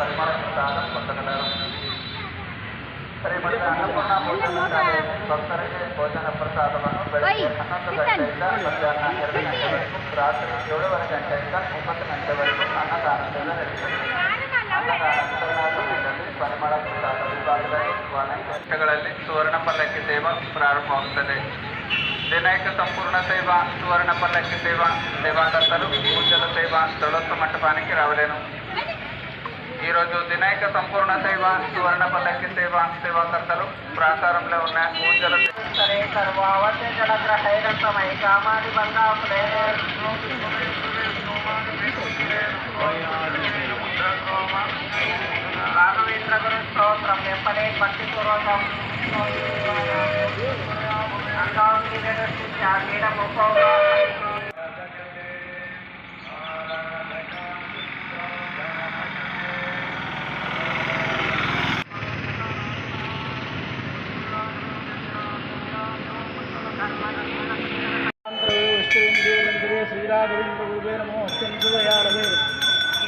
స్థానం పొందగలరు ಶ್ರೀಮತಿ ಅನ್ನಪೂರ್ಣ ಭೋಜನಶಾಲೆ ಭಕ್ತರಿಗೆ ಭೋಜನ ಪ್ರಸಾದವನ್ನು ಬೆಳಗ್ಗೆ ಹನ್ನೊಂದು ಗಂಟೆಯಿಂದ ಮಧ್ಯಾಹ್ನ ಎರಡು ಗಂಟೆವರೆಗೂ ರಾತ್ರಿ ಏಳುವರೆ ಗಂಟೆಯಿಂದ ಒಂಬತ್ತು ಗಂಟೆವರೆಗೂ ಅನ್ನದಾನ ಸೇವೆ ನಡೆಯುತ್ತದೆ ಅನ್ನದಾನ ವಿತರಣಾ ಸಮಯದಲ್ಲಿ ಪರಿಮಳ ಪ್ರಸಾದ ವಿಭಾಗದಲ್ಲಿ ಅನೇಕ ವರ್ಷಗಳಲ್ಲಿ ಸುವರ್ಣ ಪಲ್ಲಕ್ಕಿ ಸೇವಾ ಪ್ರಾರಂಭವಾಗುತ್ತದೆ ದಿನೈಕ ಸಂಪೂರ್ಣ సేవ సువర్ణ పల్లకి సేవ సేవాకర్తలు పూజల సేవ దొలొత్త మంటపానికి రావలేను ఈరోజు వినాయక సంపూర్ణ సేవ సువర్ణ పల్లకి సేవ సేవాకర్తలు ప్రాకారంలో ఉన్న పూజలు. సరే సర్వావతే జలగ్రహైరంతమై కామాది బంధాపులే రాఘవేంద్ర గురు స్తోత్రం వెంపడే భక్తి పూర్వకం. అంగాంగీడ ముఖోగా శ్రీరాఘవేంద్రగురువే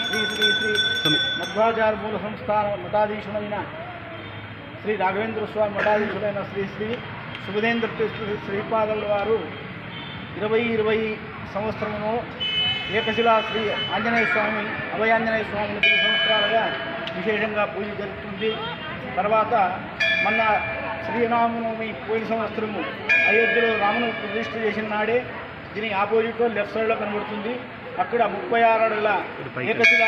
శ్రీ శ్రీ శ్రీ మధ్వాచార్య మూల సంస్థాన మఠాధీశుడైన శ్రీ రాఘవేంద్ర స్వామి మఠాధీశుడైన శ్రీ శ్రీ సుభదేంద్ర తీర్థ వారు ఇరవై ఇరవై సంవత్సరము ఏకశిలా శ్రీ ఆంజనేయ స్వామి అభయాంజనేయ స్వామిని సంవత్సరాలుగా విశేషంగా పూజ జరుగుతుంది. తర్వాత మొన్న శ్రీరామనవమి పోయిన సంవత్సరము అయోధ్యలో రామును ప్రతిష్ఠ చేసిన నాడే దీని ఆపోజిట్లో లెఫ్ట్ సైడ్లో కనబడుతుంది. అక్కడ ముప్పై ఆరు అడుగుల ఏకశిల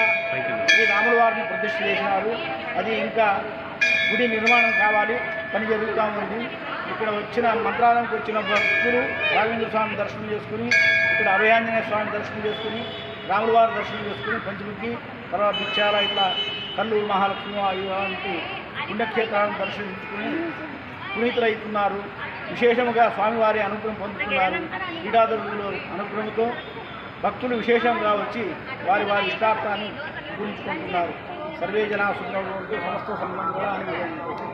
శ్రీ రాముల వారిని ప్రతిష్ఠ చేసినారు. అది ఇంకా గుడి నిర్మాణం కావాలి పని జరుగుతూ ఉంది. ఇక్కడ వచ్చిన మంత్రాలయంకి వచ్చిన భక్తులు రాఘవేంద్ర స్వామి దర్శనం చేసుకుని ఇక్కడ అభయాంజనేయ స్వామి దర్శనం చేసుకుని రాముల వారి దర్శనం చేసుకుని పంచముఖి తర్వాత బిచ్చాల ఇట్లా కల్లూరు మహాలక్ష్మి ఇలాంటి పుణ్యక్షేత్రాలను దర్శించుకుని పునీతులవుతున్నారు విశేషముగా స్వామివారి అనుగ్రహం పొందుతున్నారు. క్రీడాదులు అనుగ్రహంతో భక్తులు విశేషంగా వచ్చి వారి వారి ఇష్టార్థాన్ని గురించుకుంటున్నారు సర్వే జనా సుఖంతో సమస్త సంబంధం